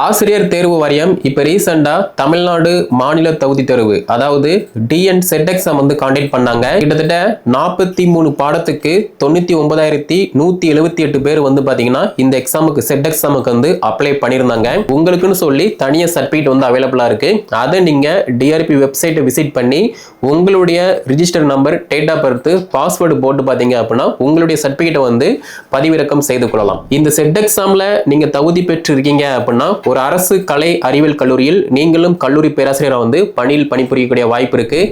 ஆசிரியர் தேர்வு வாரியம் இப்போ ரீசெண்டாக தமிழ்நாடு மாநில தகுதி தேர்வு அதாவது டிஎன் செட் எக்ஸாம் வந்து காண்டக்ட் பண்ணாங்க. கிட்டத்தட்ட நாற்பத்தி மூணு பாடத்துக்கு தொண்ணூற்றி ஒன்பதாயிரத்தி நூற்றி எழுபத்தி எட்டு பேர் வந்து பார்த்தீங்கன்னா இந்த எக்ஸாமுக்கு செட் எக்ஸாமுக்கு வந்து அப்ளை பண்ணியிருந்தாங்க. உங்களுக்குன்னு சொல்லி தனியாக சர்டிஃபிகேட் வந்து அவைலபிளாக இருக்குது அதை நீங்கள் டிஆர்பி வெப்சைட்டை விசிட் பண்ணி உங்களுடைய register number date of birth password போட்டு பார்த்தீங்க அப்படின்னா உங்களுடைய சர்டிஃபிகேட்டை வந்து பதிவிறக்கம் செய்து கொள்ளலாம். இந்த செட் எக்ஸாமில் நீங்கள் தகுதி பெற்று இருக்கீங்க அப்படின்னா ஒரு அரசு கலை அறிவியல் கல்லூரியில் நீங்களும் கல்லூரி பேராசிரியராக வந்து பணியில் பணிபுரியக்கூடிய வாய்ப்பு இருக்குது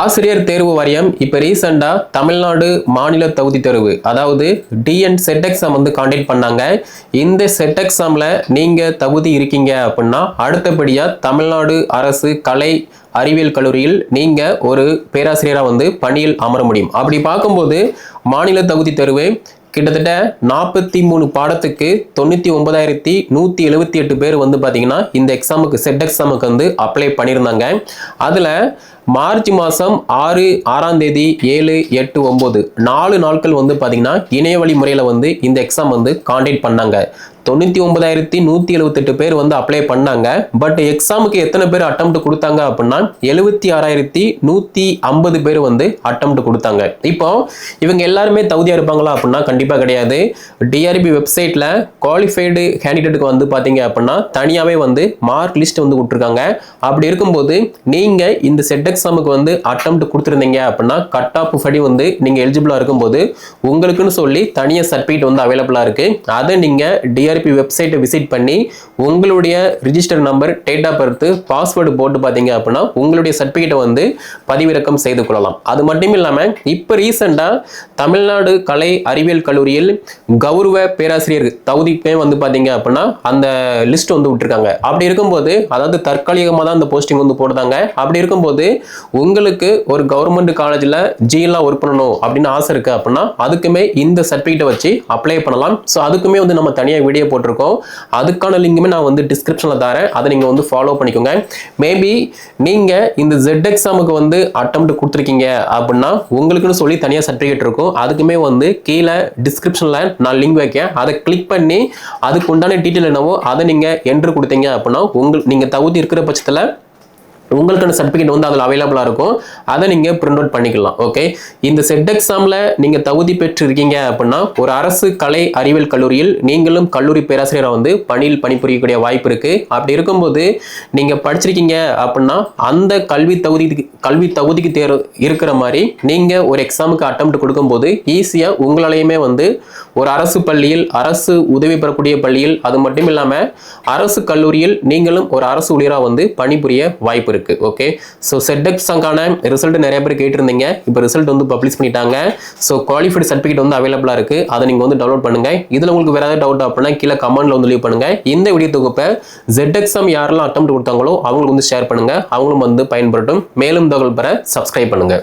ஆசிரியர் தேர்வு வாரியம் இப்போ ரீசெண்டாக தமிழ்நாடு மாநில தகுதி தேர்வு அதாவது டிஎன் செட் எக்ஸாம் வந்து காண்டக்ட் பண்ணாங்க. இந்த செட் எக்ஸாமில் நீங்கள் தகுதி இருக்கீங்க அப்படின்னா அடுத்தபடியாக தமிழ்நாடு அரசு கலை அறிவியல் கல்லூரியில் நீங்கள் ஒரு பேராசிரியராக வந்து பணியில் அமர முடியும். அப்படி பார்க்கும்போது மாநில தகுதி தேர்வு கிட்டத்தட்ட நாற்பத்தி மூணு பாடத்துக்கு தொண்ணூற்றி ஒன்பதாயிரத்தி நூற்றி எழுபத்தி எட்டு பேர் வந்து பார்த்தீங்கன்னா இந்த எக்ஸாமுக்கு செட் எக்ஸாமுக்கு வந்து அப்ளை பண்ணியிருந்தாங்க. அதில் மார்ச் மாதம் ஆறு ஆறாம் தேதி ஏழு எட்டு ஒம்பது நாலு நாட்கள் வந்து பார்த்தீங்கன்னா இணையவழி முறையில் வந்து இந்த எக்ஸாம் வந்து காண்டக்ட் பண்ணாங்க. தொண்ணூற்றி ஒன்பதாயிரத்தி நூற்றி எழுபத்தெட்டு பேர் வந்து அப்ளை பண்ணாங்க. பட் எக்ஸாமுக்கு எத்தனை பேர் அட்டம் கொடுத்தாங்க அப்படின்னா எழுபத்தி ஆறாயிரத்தி நூற்றி ஐம்பது பேர் வந்து அட்டம் கொடுத்தாங்க. இப்போ இவங்க எல்லாருமே தகுதியாக இருப்பாங்களா அப்படின்னா கண்டிப்பாக கிடையாது. டிஆர்பி வெப்சைட்டில் குவாலிஃபைடு கேண்டிடேட்டுக்கு வந்து பார்த்தீங்க அப்படின்னா தனியாகவே வந்து மார்க் லிஸ்ட் வந்து விட்டுருக்காங்க அப்படி இருக்கும்போது நீங்கள் இந்த செட் எக்ஸாமுக்கு வந்து அட்டம் கொடுத்துருந்தீங்க அப்படின்னா கட் ஆஃப் படி வந்து நீங்கள் எலிஜிபிளாக இருக்கும்போது உங்களுக்குன்னு சொல்லி தனியாக சர்டிஃபிகேட் வந்து அவைலபிளாக இருக்குது அதை நீங்கள் டிஆர் டிஆர்பி வெப்சைட்டை விசிட் பண்ணி உங்களுடைய register number date of birth password போட்டு பார்த்தீங்க அப்படின்னா உங்களுடைய சர்டிஃபிகேட்டை வந்து பதிவிறக்கம் செய்து கொள்ளலாம். அது மட்டும் இல்லாமல் இப்போ ரீசெண்டாக தமிழ்நாடு கலை அறிவியல் கல்லூரியில் கௌரவ பேராசிரியர் தகுதிப்பே வந்து பார்த்தீங்க அப்படின்னா அந்த லிஸ்ட் வந்து விட்டுருக்காங்க. அப்படி இருக்கும்போது அதாவது தற்காலிகமாக தான் அந்த போஸ்டிங் வந்து போடுறாங்க. அப்படி இருக்கும்போது உங்களுக்கு ஒரு கவர்மெண்ட் காலேஜில் ஜிஎல்லாம் ஒர்க் பண்ணணும் அப்படின்னு ஆசை இருக்குது அப்படின்னா அதுக்குமே இந்த சர்டிஃபிகேட்டை வச்சு அப்ளை பண்ணலாம். ஸோ அதுக்குமே வந்து நம்ம தனியாக வீடியோ போட்டிருக்கோம். அதுக்கான லிங்குமே நான் வந்து டிஸ்கிரிப்ஷனில் தரேன். அதை நீங்கள் வந்து ஃபாலோ பண்ணிக்கோங்க. மேபி நீங்கள் இந்த ஜெட் எக்ஸாமுக்கு வந்து அட்டம் கொடுத்துருக்கீங்க அப்படின்னா உங்களுக்குன்னு சொல்லி தனியாக சர்டிஃபிகேட் இருக்கும். அதுக்குமே வந்து கீழே டிஸ்கிரிப்ஷனில் நான் லிங்க் வைக்கேன். அதை கிளிக் பண்ணி அதுக்கு உண்டான டீட்டெயில் என்னவோ அதை நீங்கள் என்ட்ரு கொடுத்தீங்க அப்படின்னா உங்கள் நீங்கள் தகுதி இருக்கிற பட்சத்தில் உங்களுக்கான சர்டிஃபிகேட் வந்து அதில் அவைலபிளாக இருக்கும். அதை நீங்கள் பிரிண்ட் அவுட் பண்ணிக்கலாம் ஓகே இந்த செட் எக்ஸாமில் நீங்கள் தகுதி பெற்று இருக்கீங்க அப்படின்னா ஒரு அரசு கலை அறிவியல் கல்லூரியில் நீங்களும் கல்லூரி பேராசிரியராக வந்து பணியில் பணிபுரியக்கூடிய வாய்ப்பு இருக்குது அப்படி இருக்கும்போது நீங்கள் படிச்சிருக்கீங்க அப்படின்னா அந்த கல்வி தகுதிக்கு கல்வி தகுதிக்கு தேர் இருக்கிற மாதிரி நீங்கள் ஒரு எக்ஸாமுக்கு அட்டம் கொடுக்கும்போது ஈஸியாக உங்களாலையுமே வந்து ஒரு அரசு பள்ளியில் அரசு உதவி பெறக்கூடிய பள்ளியில் அது மட்டும் இல்லாமல் அரசு கல்லூரியில் நீங்களும் ஒரு அரசு ஊழியராக வந்து பணிபுரிய வாய்ப்பு இருக்கு ஓகே ஸோ செட் எக்ஸாங்கான ரிசல்ட் நிறைய பேர் கேட்டிருந்தீங்க. இப்போ ரிசல்ட் வந்து பப்ளிஷ் பண்ணிட்டாங்க. ஸோ குவாலிஃபைடு சர்டிஃபிகேட் வந்து அவைலபிளாக இருக்கு. அதை நீங்கள் வந்து டவுன்லோட் பண்ணுங்க. இதில் உங்களுக்கு வேற ஏதாவது டவுட் அப்படின்னா கீழே கமெண்ட்ல வந்து லீவ் பண்ணுங்க. இந்த வீடியோ தொகுப்பை ஜெட் எக்ஸாம் யாரெல்லாம் அட்டம் கொடுத்தாங்களோ அவங்களுக்கு வந்து ஷேர் பண்ணுங்க. அவங்களும் வந்து பயன்படுத்தும் மேலும் தகவல் பெற சப்ஸ்கிரைப் பண்ணுங்க.